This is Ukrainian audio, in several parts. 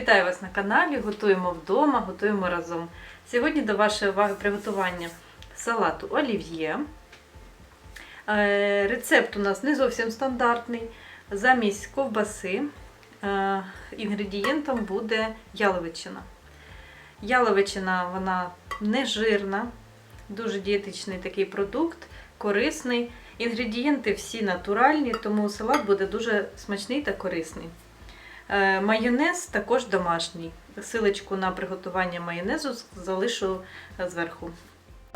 Вітаю вас на каналі. Готуємо вдома, готуємо разом. Сьогодні до вашої уваги приготування салату олів'є. Е, Рецепт у нас не зовсім стандартний. Замість ковбаси е, інгредієнтом буде яловичина. Яловичина вона не жирна, дуже дієтичний такий продукт, корисний. Інгредієнти всі натуральні, тому салат буде дуже смачний та корисний. Е, Майонез також домашній. Силочку на приготування майонезу залишу зверху.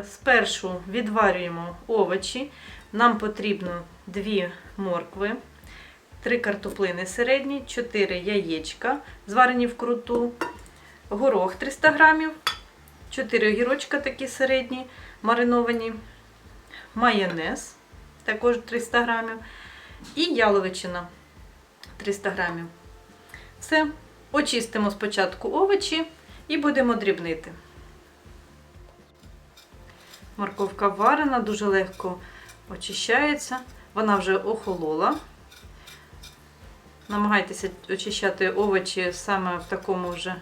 Спершу відварюємо овочі. Нам потрібно 2 моркви, 3 картоплини середні, 4 яєчка, зварені вкруту, горох 300 грамів, 4 огірочка такі середні, мариновані, майонез також 300 грамів, і яловичина 300 грамів. Все, очистимо спочатку овочі і будемо дрібнити. Морковка варена, дуже легко очищається. Вона вже охолола. Намагайтеся очищати овочі саме в такому вже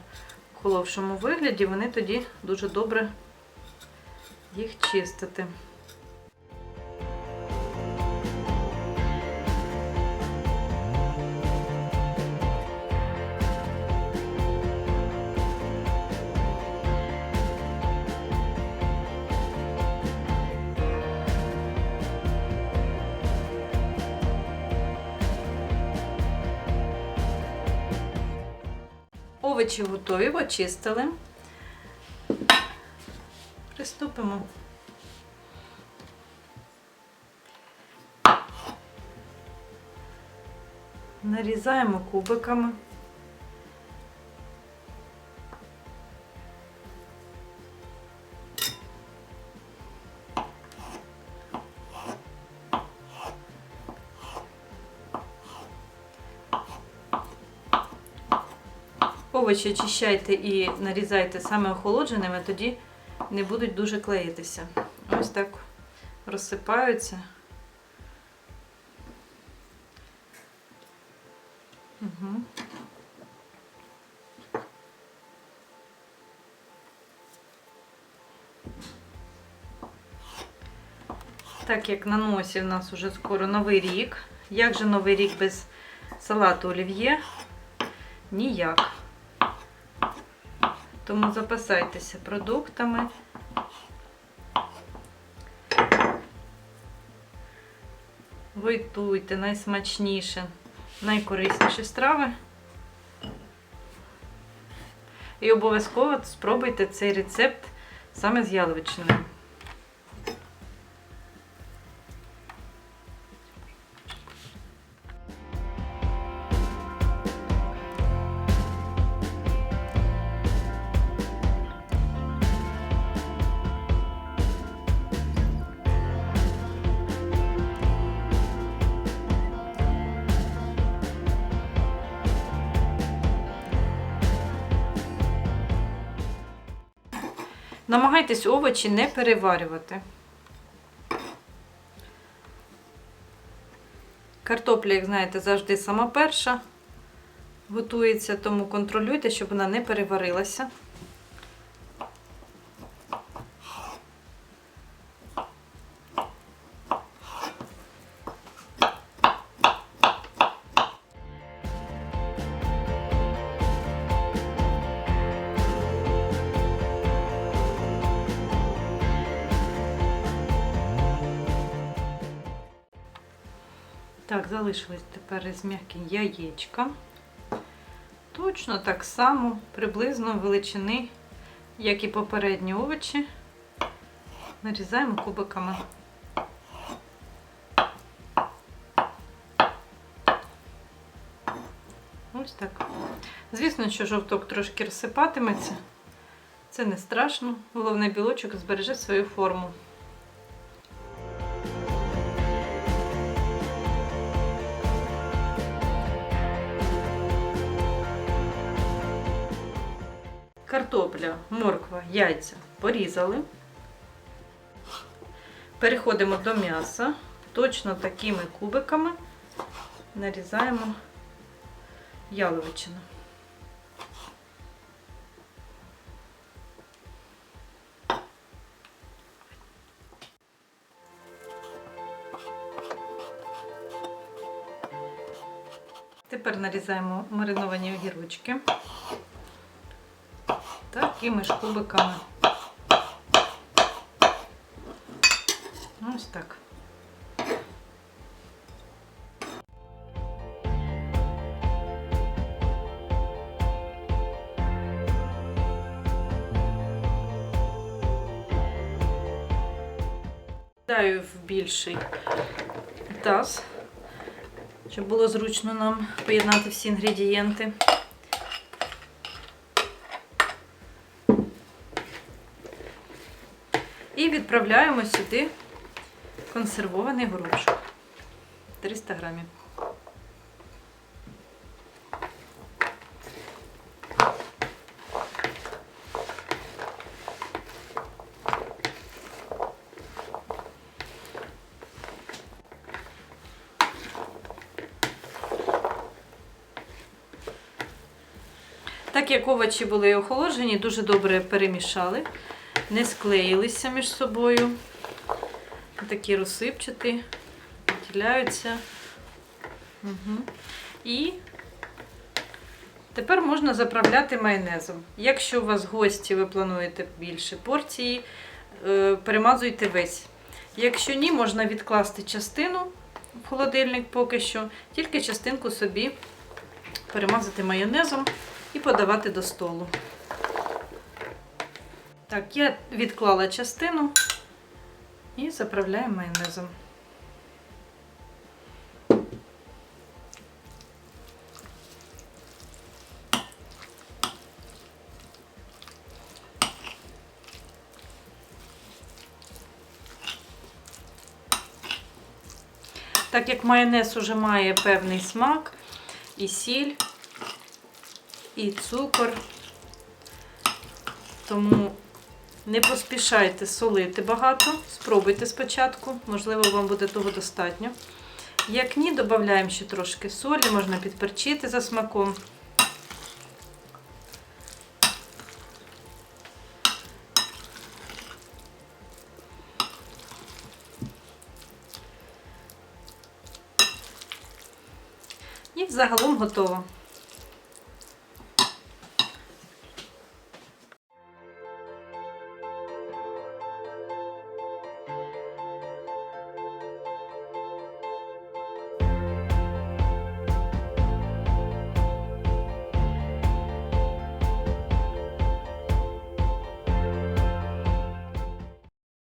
охоловшому вигляді, вони тоді дуже добре їх чистити. Овочі готові, очистили. Приступимо. Нарізаємо кубиками. Овочі очищайте і нарізайте саме охолодженими, тоді не будуть дуже клеїтися. Ось так розсипаються. Угу. Так як на носі в нас вже скоро новий рік. Як же новий рік без салату олів'є? Ніяк. Тому запасайтеся продуктами. Готуйте найсмачніше, найкорисніші страви. І обов'язково спробуйте цей рецепт саме з яловичиною. Намагайтесь овочі не переварювати. Картопля, як знаєте, завжди сама перша готується, тому контролюйте, щоб вона не переварилася. Так, залишилось тепер із м'яким яєчка. Точно так само, приблизно величини, як і попередні овочі, нарізаємо кубиками. Ось так. Звісно, що жовток трошки розсипатиметься. Це не страшно. Головне білочок збереже свою форму. картопля, морква, яйця порізали. Переходимо до м'яса. Точно такими кубиками нарізаємо яловичину. Тепер нарізаємо мариновані огірочки такими ж кубиками. Ось так. Даю в більший таз, щоб було зручно нам поєднати всі інгредієнти. І відправляємо сюди консервований горошок 300 грамів. Так як овочі були охолоджені, дуже добре перемішали, не склеїлися між собою. Такі розсипчаті, відділяються. Угу. І тепер можна заправляти майонезом. Якщо у вас гості, ви плануєте більше порції, е, перемазуйте весь. Якщо ні, можна відкласти частину в холодильник поки що, тільки частинку собі перемазати майонезом і подавати до столу. Так, я відклала частину і заправляю майонезом. Так як майонез уже має певний смак, і сіль, і цукор, тому не поспішайте солити багато, спробуйте спочатку, можливо, вам буде того достатньо. Як ні, додаємо ще трошки солі, можна підперчити за смаком. І загалом готово.